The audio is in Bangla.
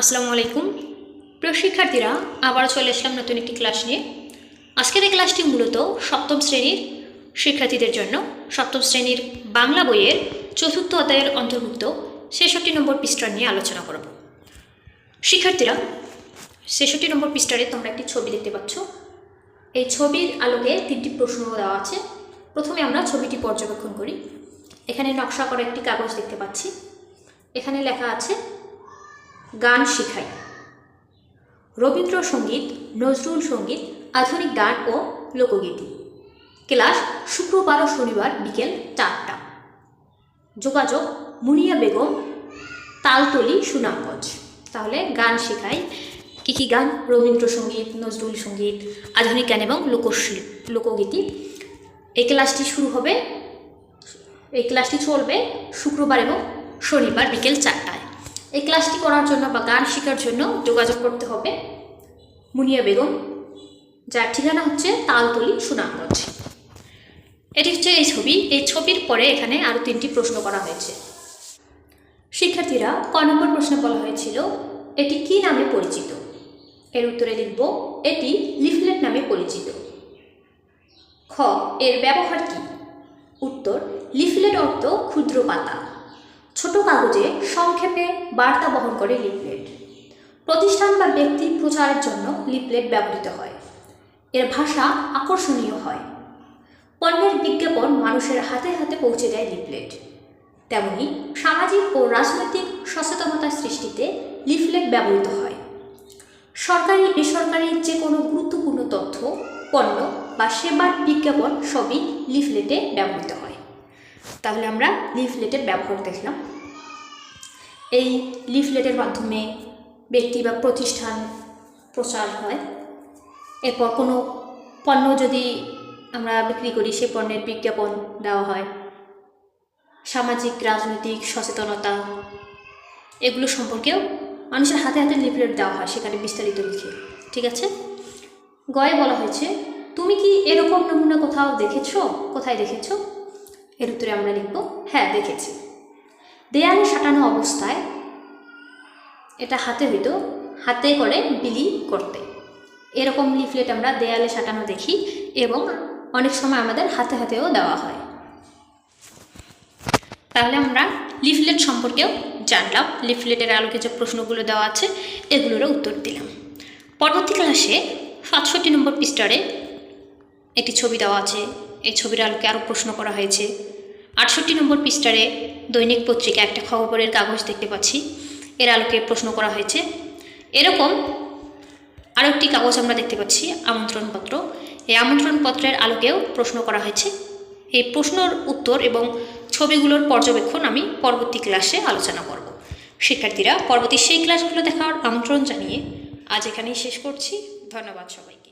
আসসালামু আলাইকুম। প্রিয় শিক্ষার্থীরা আবার চলে আসলাম নতুন একটি ক্লাস নিয়ে। আজকের এই ক্লাসটি মূলত সপ্তম শ্রেণির শিক্ষার্থীদের জন্য। সপ্তম শ্রেণির বাংলা বইয়ের চতুর্থ অধ্যায়ের অন্তর্ভুক্ত ছেষট্টি নম্বর পৃষ্ঠা নিয়ে আলোচনা করব। শিক্ষার্থীরা, ছেষট্টি নম্বর পৃষ্ঠারে তোমরা একটি ছবি দেখতে পাচ্ছ। এই ছবির আলোকে তিনটি প্রশ্ন দেওয়া আছে। প্রথমে আমরা ছবিটি পর্যবেক্ষণ করি। এখানে নকশা করা একটি কাগজ দেখতে পাচ্ছি। এখানে লেখা আছে গান শেখাই। রবীন্দ্রসঙ্গীত, নজরুল সংগীত, আধুনিক গান ও লোকগীতি। ক্লাস শুক্রবার ও শনিবার বিকেল চারটা। যোগাযোগ মুনিয়া বেগম, তালতলি, সুনামগঞ্জ। তাহলে গান শেখাই। কী কী গান? রবীন্দ্রসঙ্গীত, নজরুল সংগীত, আধুনিক গান এবং লোকশিল্প লোকগীতি। এই ক্লাসটি শুরু হবে, এই ক্লাসটি চলবে শুক্রবার এবং শনিবার বিকেল চারটায়। এই ক্লাসটি করার জন্য বা গান শেখার জন্য যোগাযোগ করতে হবে। মুনিয়া বেগম, যার ঠিকানা হচ্ছে তালতলি, সুনামগঞ্জ। এটি হচ্ছে এই ছবি। এই ছবির পরে এখানে আরও তিনটি প্রশ্ন করা হয়েছে। শিক্ষার্থীরা ক নম্বর প্রশ্নে বলা হয়েছিল, এটি কি নামে পরিচিত? এর উত্তরে লিখব, এটি লিফলেট নামে পরিচিত। খ, এর ব্যবহার কি? উত্তর, লিফলেট অর্থ ক্ষুদ্র পাতা। ছোট কাগজে সংক্ষেপে বার্তা বহন করে লিফলেট। প্রতিষ্ঠান বা ব্যক্তির প্রচারের জন্য লিফলেট ব্যবহৃত হয়। এর ভাষা আকর্ষণীয় হয়। পণ্যের বিজ্ঞাপন মানুষের হাতে হাতে পৌঁছে দেয় লিফলেট। তেমনি সামাজিক ও রাজনৈতিক সচেতনতা সৃষ্টিতে লিফলেট ব্যবহৃত হয়। সরকারি, বেসরকারি যে কোনো গুরুত্বপূর্ণ তথ্য, পণ্য বা সেবার বিজ্ঞাপন সবই লিফলেটে ব্যবহৃত হয়। তাহলে আমরা লিফলেটের ব্যবহার দেখলাম এই লিফলেটের মাধ্যমে ব্যক্তি বা প্রতিষ্ঠান প্রচার হয়। এরপর কোনো পণ্য যদি আমরা বিক্রি করি, সে পণ্যের বিজ্ঞাপন দেওয়া হয়। সামাজিক, রাজনৈতিক সচেতনতা, এগুলো সম্পর্কেও মানুষের হাতে হাতে লিফলেট দেওয়া হয় সেখানে বিস্তারিত লিখে। ঠিক আছে? গয়ে বলা হয়েছে, তুমি কি এরকম নমুনা কোথাও দেখেছ? কোথায় দেখেছ? এর উত্তরে আমরা লিখব হ্যাঁ দেখেছি। দেয়ালে সাঁটানো অবস্থায় এটা হাতে হইতো, হাতে করে বিলি করতে। এরকম লিফলেট আমরা দেয়ালে সাঁটানো দেখি এবং অনেক সময় আমাদের হাতে হাতেও দেওয়া হয়। তাহলে আমরা লিফলেট সম্পর্কেও জানলাম, লিফলেটের আলোকে যে প্রশ্নগুলো দেওয়া আছে, এগুলোরও উত্তর দিলাম। পরবর্তী ক্লাসে সাতষট্টি নম্বর পৃষ্ঠারে একটি ছবি দেওয়া আছে। এই ছবির আলোকে আরও প্রশ্ন করা হয়েছে। আটষট্টি নম্বর পৃষ্ঠারে দৈনিক পত্রিকা একটা খবরের কাগজ দেখতে পাচ্ছি। এর আলোকে প্রশ্ন করা হয়েছে। এরকম আরও একটি কাগজ আমরা দেখতে পাচ্ছি, আমন্ত্রণপত্র। এই আমন্ত্রণপত্রের আলোকেও প্রশ্ন করা হয়েছে। এই প্রশ্নর উত্তর এবং ছবিগুলোর পর্যবেক্ষণ আমি পরবর্তী ক্লাসে আলোচনা করব। শিক্ষার্থীরা, পরবর্তী সেই ক্লাসগুলো দেখার আমন্ত্রণ জানিয়ে আজ এখানেই শেষ করছি। ধন্যবাদ সবাই